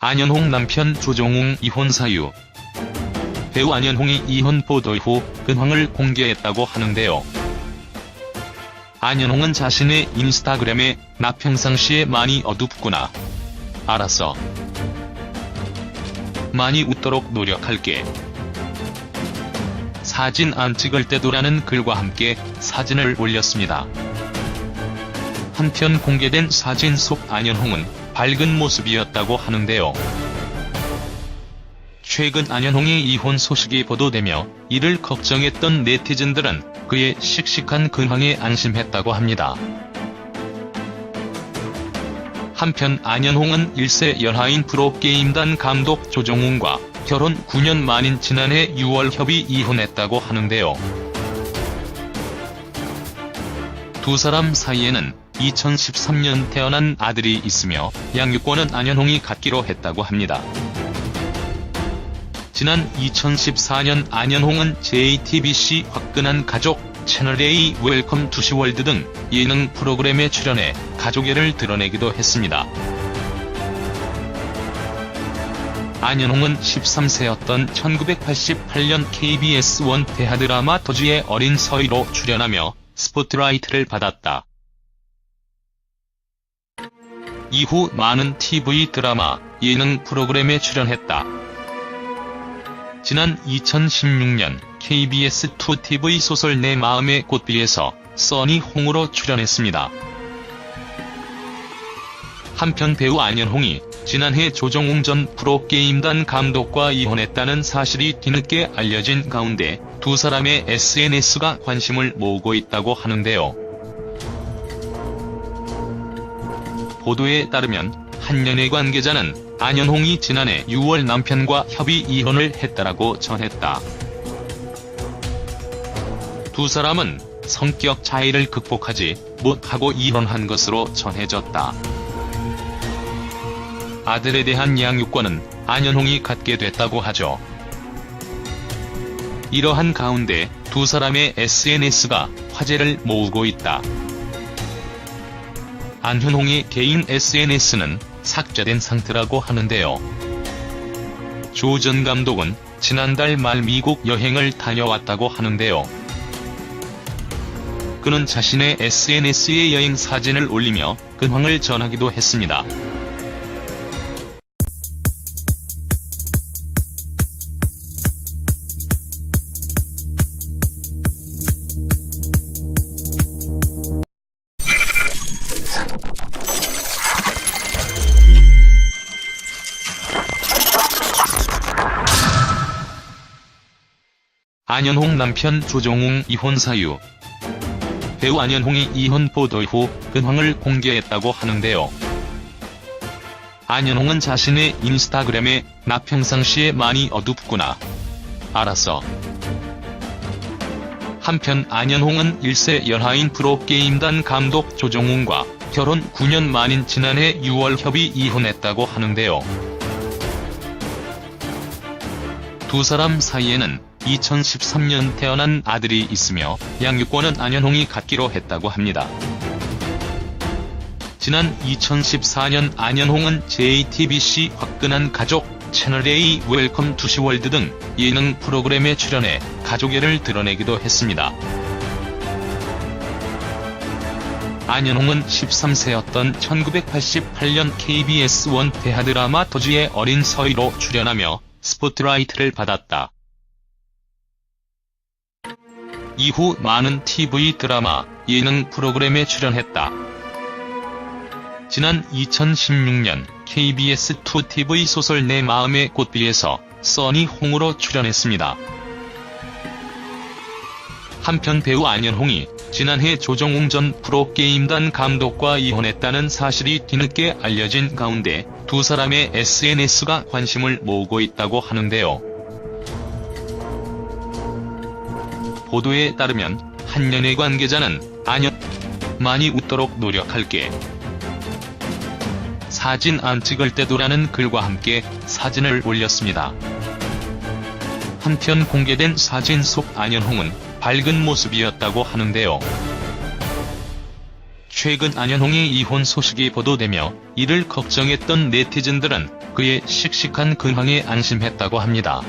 안현홍 남편 조정웅 이혼 사유. 배우 안현홍이 이혼 보도 후 근황을 공개했다고 하는데요. 안현홍은 자신의 인스타그램에 나 평상시에 많이 어둡구나. 알았어. 많이 웃도록 노력할게. 사진 안 찍을 때도라는 글과 함께 사진을 올렸습니다. 한편 공개된 사진 속 안현홍은 밝은 모습이었다고 하는데요. 최근 안현홍의 이혼 소식이 보도되며 이를 걱정했던 네티즌들은 그의 씩씩한 근황에 안심했다고 합니다. 한편 안현홍은 1세 연하인 프로게임단 감독 조정웅과 결혼 9년 만인 지난해 6월 협의 이혼했다고 하는데요. 두 사람 사이에는 2013년 태어난 아들이 있으며 양육권은 안현홍이 갖기로 했다고 합니다. 지난 2014년 안현홍은 JTBC 화끈한 가족 채널A 웰컴 투 시월드 등 예능 프로그램에 출연해 가족애를 드러내기도 했습니다. 안현홍은 13세였던 1988년 KBS 원 대하 드라마 도지의 어린 서희로 출연하며 스포트라이트를 받았다. 이후 많은 TV 드라마, 예능 프로그램에 출연했다. 지난 2016년 KBS2 TV 소설 내 마음의 꽃비에서 써니 홍으로 출연했습니다. 한편 배우 안현홍이 지난해 조정웅 전 프로게임단 감독과 이혼했다는 사실이 뒤늦게 알려진 가운데 두 사람의 SNS가 관심을 모으고 있다고 하는데요. 보도에 따르면 한 연예 관계자는 안현홍이 지난해 6월 남편과 협의 이혼을 했다라고 전했다. 두 사람은 성격 차이를 극복하지 못하고 이혼한 것으로 전해졌다. 아들에 대한 양육권은 안현홍이 갖게 됐다고 하죠. 이러한 가운데 두 사람의 SNS가 화제를 모으고 있다. 안현홍의 개인 SNS는 삭제된 상태라고 하는데요. 조 전 감독은 지난달 말 미국 여행을 다녀왔다고 하는데요. 그는 자신의 SNS에 여행 사진을 올리며 근황을 전하기도 했습니다. 안현홍 남편 조정웅 이혼 사유. 배우 안현홍이 이혼 보도 후 근황을 공개했다고 하는데요. 안현홍은 자신의 인스타그램에 나 평상시에 많이 어둡구나. 알았어. 한편 안현홍은 1세 연하인 프로게임단 감독 조정웅과 결혼 9년 만인 지난해 6월 협의 이혼했다고 하는데요. 두 사람 사이에는 2013년 태어난 아들이 있으며 양육권은 안현홍이 갖기로 했다고 합니다. 지난 2014년 안현홍은 JTBC 화끈한 가족 채널A 웰컴 투 시월드 등 예능 프로그램에 출연해 가족애를 드러내기도 했습니다. 안현홍은 13세였던 1988년 KBS 원 대하 드라마 도지의 어린 서희로 출연하며 스포트라이트를 받았다. 이후 많은 TV 드라마, 예능 프로그램에 출연했다. 지난 2016년 KBS2 TV 소설 내 마음의 꽃비에서 써니 홍으로 출연했습니다. 한편 배우 안현홍이 지난해 조정웅 전 프로게임단 감독과 이혼했다는 사실이 뒤늦게 알려진 가운데 두 사람의 SNS가 관심을 모으고 있다고 하는데요. 보도에 따르면 한 연예 관계자는 안현 많이 웃도록 노력할게. 사진 안 찍을 때도라는 글과 함께 사진을 올렸습니다. 한편 공개된 사진 속 안현홍은 밝은 모습이었다고 하는데요. 최근 안현홍의 이혼 소식이 보도되며 이를 걱정했던 네티즌들은 그의 씩씩한 근황에 안심했다고 합니다.